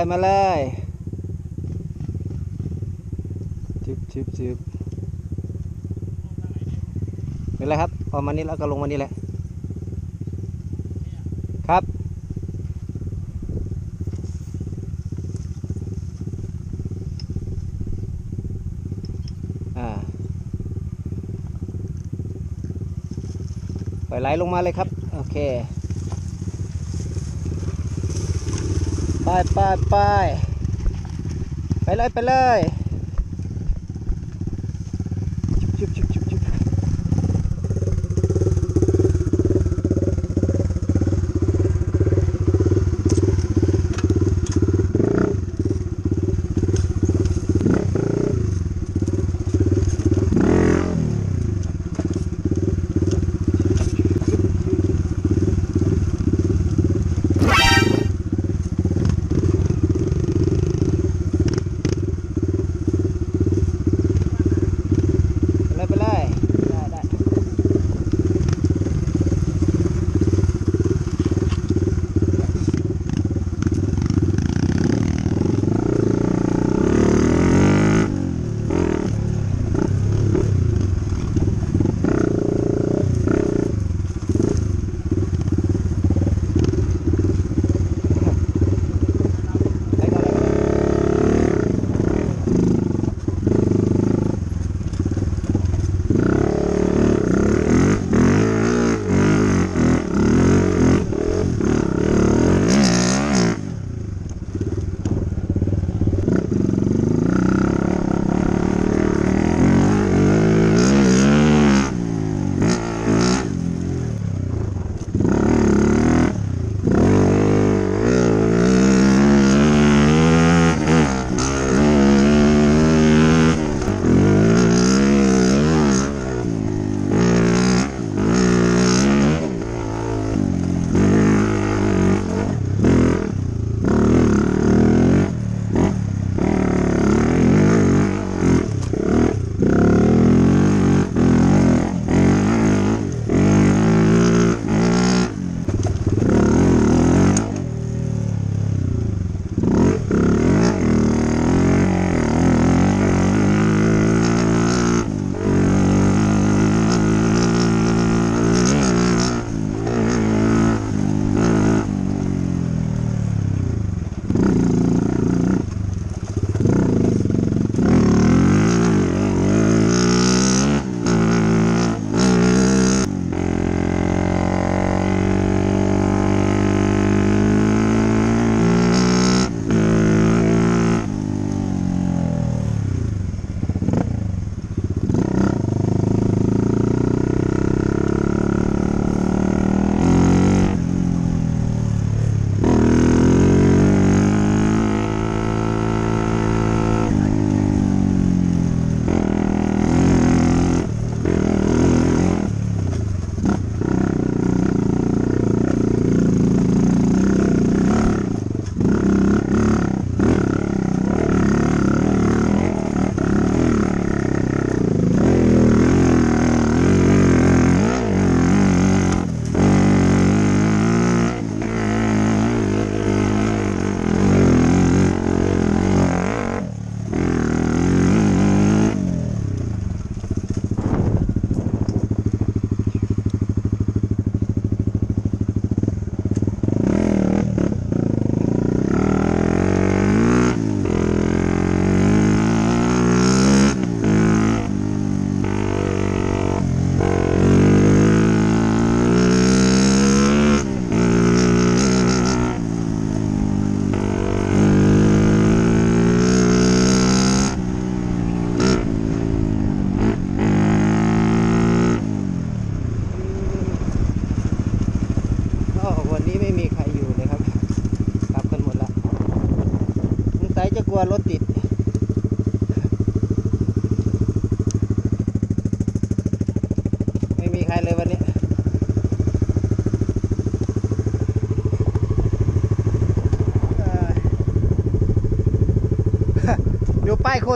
มาเลยมาเลยจิบจิบจิบเป็นไรครับพอกมานี่แล้วก็ลงมานี่แหละ ครับอ่าปล่อยไหลลงมาเลยครับ โอเค ไปไปไปไปเลยไปเลย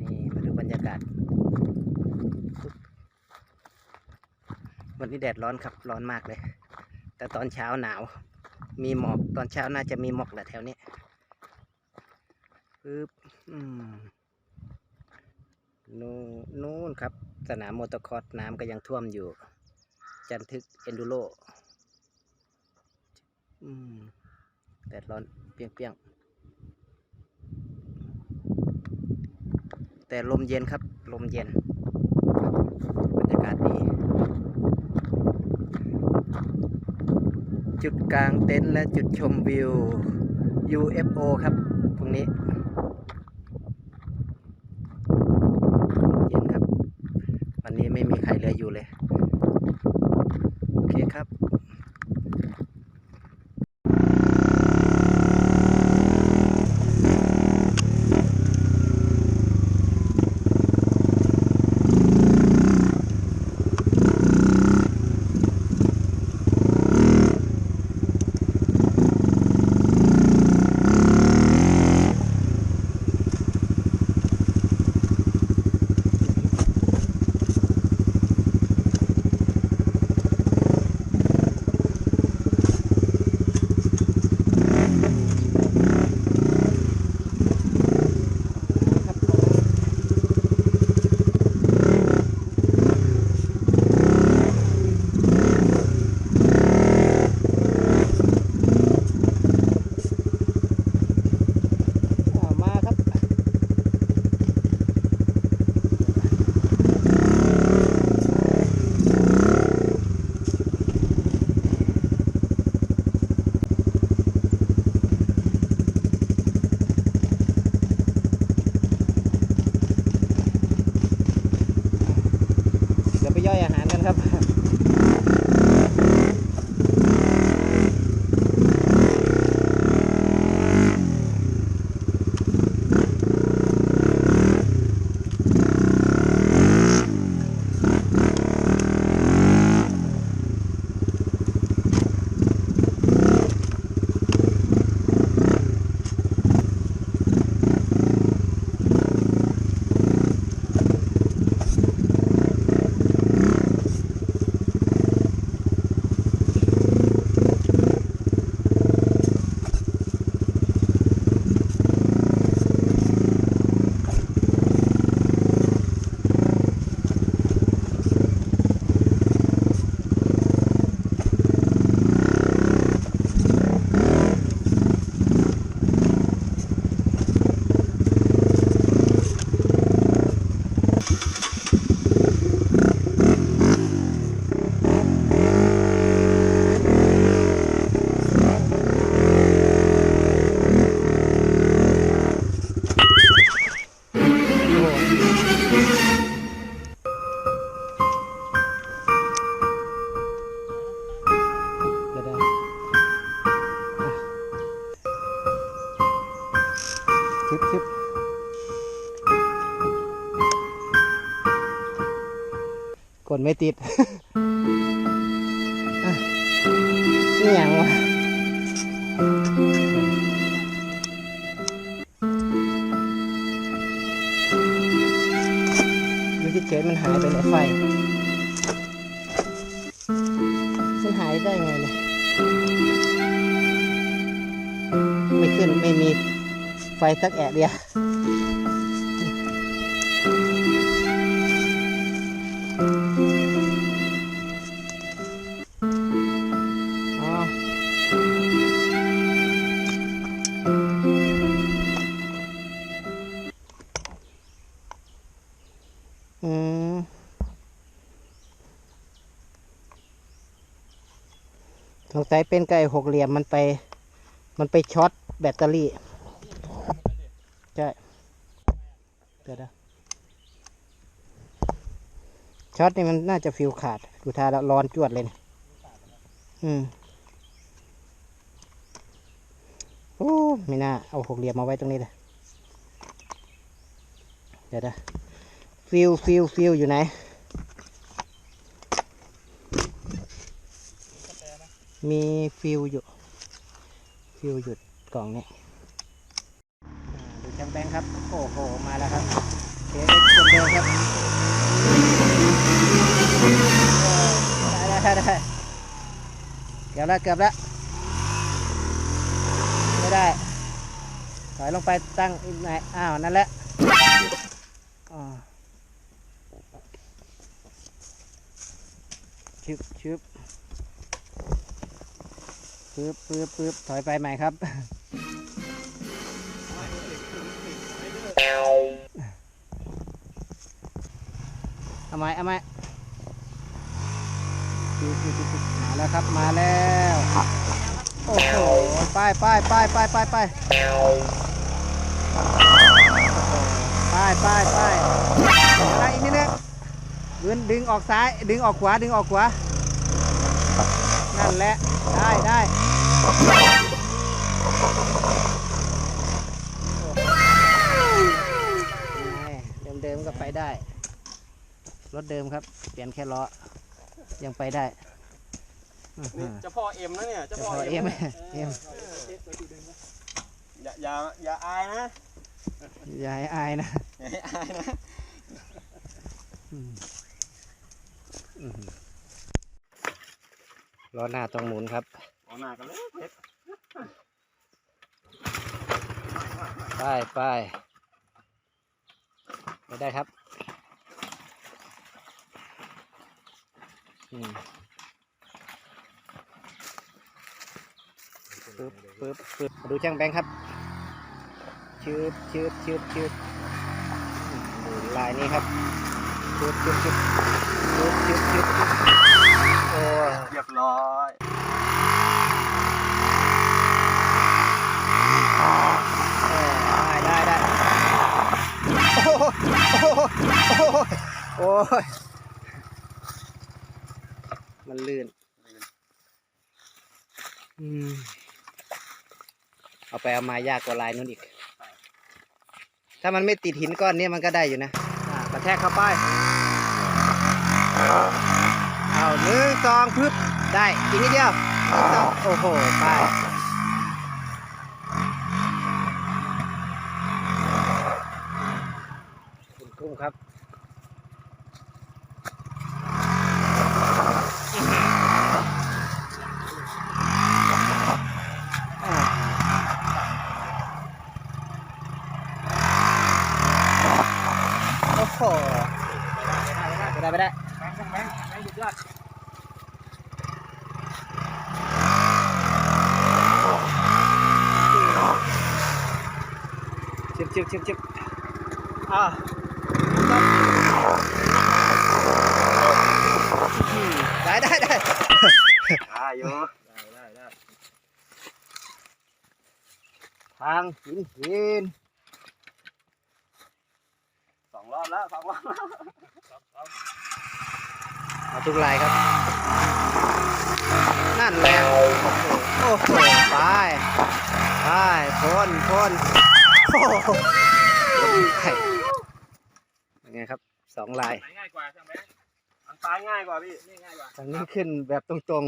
นี่มาดูบรรยากาศ วันนี้แดดร้อนครับ ร้อนมากเลย แต่ตอนเช้าหนาว มีหมอก ตอนเช้าน่าจะมีหมอกแหละแถวนี้ปึ๊บนู่นนู่นครับ สนามมอเตอร์คอร์สน้ำก็ยังท่วมอยู่ จันทึกเอนดูโรอืมแดดร้อนเปรี้ยงๆ แต่ลมเย็นครับ ลมเย็นบรรยากาศดี จุดกลางเต็นท์และจุดชมวิว UFO ครับตรงนี้เย็นครับ วันนี้ไม่มีใครเหลืออยู่เลย กดไม่ติดนี่อย่างวะดูที่เฉยๆมันหายไปไหนไฟ มันหายได้ไงเนี่ยไม่ขึ้นไม่มีไฟสักแอะเดียว อืมสงสัยเป็นไก่หกเหลี่ยมมันไป มันไปช็อตแบตเตอรี่ ใช่เดี๋ยวนะช็อตนี่มันน่าจะฟิวขาด ดูทาแล้วร้อนจวดเลยเนี่ยอืมโอ้ไม่น่า เอาหกเหลี่ยมมาไว้ตรงนี้เลยเดี๋ยวนะ ฟิวฟิวฟิวอยู่ไหน มีฟิวอยู่ ฟิวหยุดกล่องนี้อ่าดูจังแบงครับ โอ้โห มาแล้วครับเคสเดิมครับได้ได้ได้เกือบแล้วเกือบแล้วไม่ได้ถอยลงไปตั้งอีกไหนอ้าว นั่นแหละ อ๋อ ชึบชึบปึ๊บปึ๊บปึ๊บถอยไปใหม่ครับ เอาไหมเอาไหมมาแล้วครับ มาแล้ว โอ้โห ไปไปไปไปไปไปไปไปไปอะไรอีกนิ ดนึงดึงดึงออกซ้าย ดึงออกขวา ดึงออกขวา นั่นแหละ ได้ได้เดิมเดิมๆก็ไปได้ รถเดิมครับ เปลี่ยนแค่ล้อ ยังไปได้อื้อหืนี่อเจ้าพ่อเอ็มนะเนี่ยเจ้าเฉพ่อพาะเอ็เอ็มมเอ็มอย่าอย่าอย่าอายนะ อย่าให้อายนะ อย่าให้อายนะอืมอืม ล้อหน้าต้องหมุนครับเอาหน้ากันเลยเพชรไปไปไปได้ครับอืมปึ๊บปึ๊บปึ๊บมาดูช่างแบงค์ครับชืบชืบชืบชืบอืมดูลายนี้ครับชืบชืบชืบ ชืบชืบชืบโอ้ยเรียบร้อยเออได้ได้ได้โอ้โหโอ้โหโอ้โหโอ้ยมันลื่นอืมเอาไปเอามายากกว่าลายนู้นอีก ถ้ามันไม่ติดหินก้อนนี้มันก็ได้อยู่นะอ่ากระแทกเข้าไป เอาหนึ่งสองพึบได้อีกนิดเดียวหนึ่งสองโอ้โห ไปคุณกุ้งครับ โอ้โหไม่ได้ไม่ได้ไม่ได้ แบงค์แบงค์แบงค์หยุดยอด ชิ บชิบชิบชิบอ่าได้ได้ได้ได้อยู่ได้ได้ได้ทางหินหินสองรอบแล้วสองรอบแล้วเอาทุกลายครับ นั่นแหละโอ้โหโอ้โหไปไปพ่นพ่นโอ้โหไป เป็นไงครับสองลายไหนง่ายกว่าใช่ไหมทางซ้ายง่ายกว่าพี่นี่ง่ายกว่าทางนี้ขึ้นแบบตรง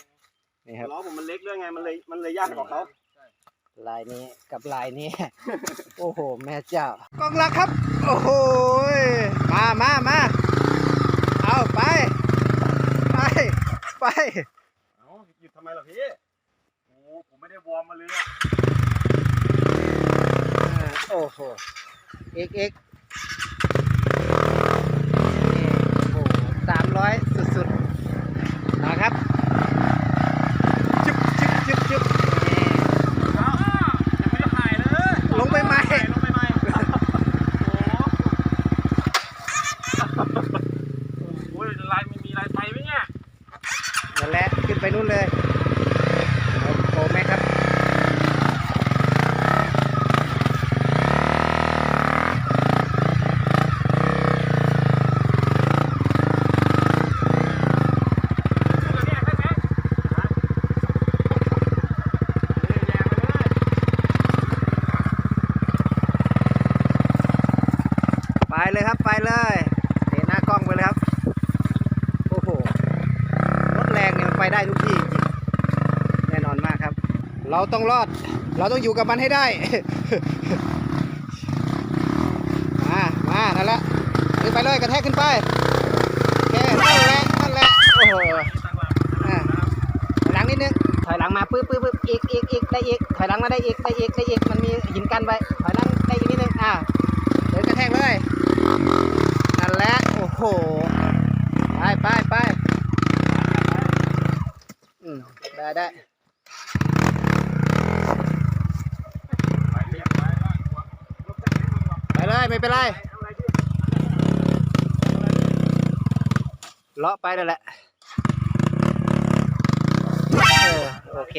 ๆนี่ครับล้อผมมันเล็กด้วยไงมันเลยมันเลยยากกว่าเขาลายนี้กับลายนี้ โอ้โห แม่เจ้ากองหลักครับ โอ้โหยมามามาเอาไป ไป ไปเอ้าหยุดทำไมล่ะพี่โอ้ผมไม่ได้วอร์มมาเลย एक एक। เราต้องรอด เราต้องอยู่กับมันให้ได้ มา มานั่นแหละขึ้นไปเลยกระแทกขึ้นไปโอเคนั่นแหละนั่นแหละโอ้โหถอยหลังนิดนึงถอยหลังมาปึ๊บปึ๊บปึ๊บอีกอีกอีกได้อีกถอยหลังมาได้อีกได้อีกได้อีกมันมีหินกันไว้ถอยหลังได้อีกนิดนึงอ่าเดินกระแทกเลยนั่นแหละโอ้โหไปไปไปอืมได้ได้ ไปเลยไม่เป็นไรเลาะไปนั่นแหละโอเค